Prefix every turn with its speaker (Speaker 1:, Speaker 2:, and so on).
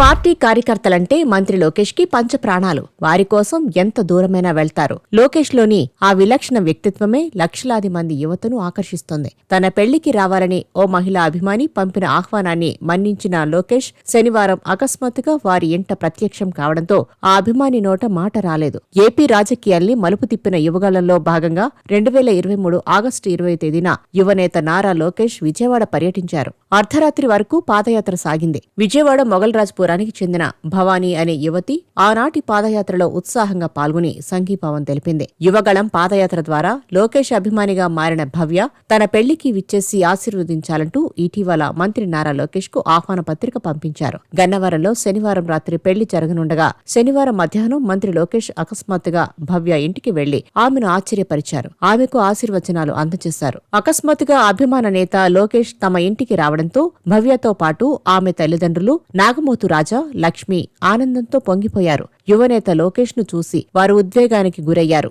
Speaker 1: Party కార్యకర్తలంటే మంత్రి లోకేష్కి పంచ ప్రాణాలు వారి కోసం ఎంత దూరమైనా వెళ్తారు. లోకేష్లోని ఆ విలక్షణ వ్యక్తిత్వమే లక్షలాది మంది యువతను ఆకర్షిస్తోంది. తన పెళ్ళికి రావాలని ఓ మహిళా అభిమాని పంపిన ఆహ్వానాన్ని మన్నించిన లోకేష్ శనివారం అకస్మాత్తుగా వారి ఇంట ప్రత్యక్షం కావడంతో ఆ అభిమాని నోట మాట రాలేదు. ఏపీ రాజకీయాల్ని మలుపు తిప్పిన యువగాళ్ళలో భాగంగా రెండు వేల ఇరవై మూడు ఆగస్టు ఇరవై తేదీన యువనేత నారా లోకేష్ విజయవాడ పర్యటించారు. అర్ధరాత్రి వరకు పాదయాత్ర సాగింది. విజయవాడ పురానికి చెందిన భవానీ అనే యువతి ఆనాటి పాదయాత్రలో ఉత్సాహంగా పాల్గొని సంఘీభావం తెలిపింది. యువగళం పాదయాత్ర ద్వారా లోకేష్ అభిమానిగా మారిన భవ్య తన పెళ్ళికి విచ్చేసి ఆశీర్వదించాలంటూ ఇటీవల మంత్రి నారా లోకేష్కు ఆహ్వాన పత్రిక పంపించారు. గన్నవరంలో శనివారం రాత్రి పెళ్ళి జరగనుండగా శనివారం మధ్యాహ్నం మంత్రి లోకేష్ అకస్మాత్తుగా భవ్య ఇంటికి వెళ్ళి ఆమెను ఆశ్చర్యపరిచారు. ఆమెకు ఆశీర్వచనాలు అందజేశారు. అకస్మాత్తుగా అభిమాన నేత లోకేష్ తమ ఇంటికి రావడంతో భవ్యతో పాటు ఆమె తల్లిదండ్రులు నాగమోతు రాజా లక్ష్మి ఆనందంతో పొంగిపోయారు. యువనేత లోకేష్ను చూసి వారు ఉద్వేగానికి గురయ్యారు.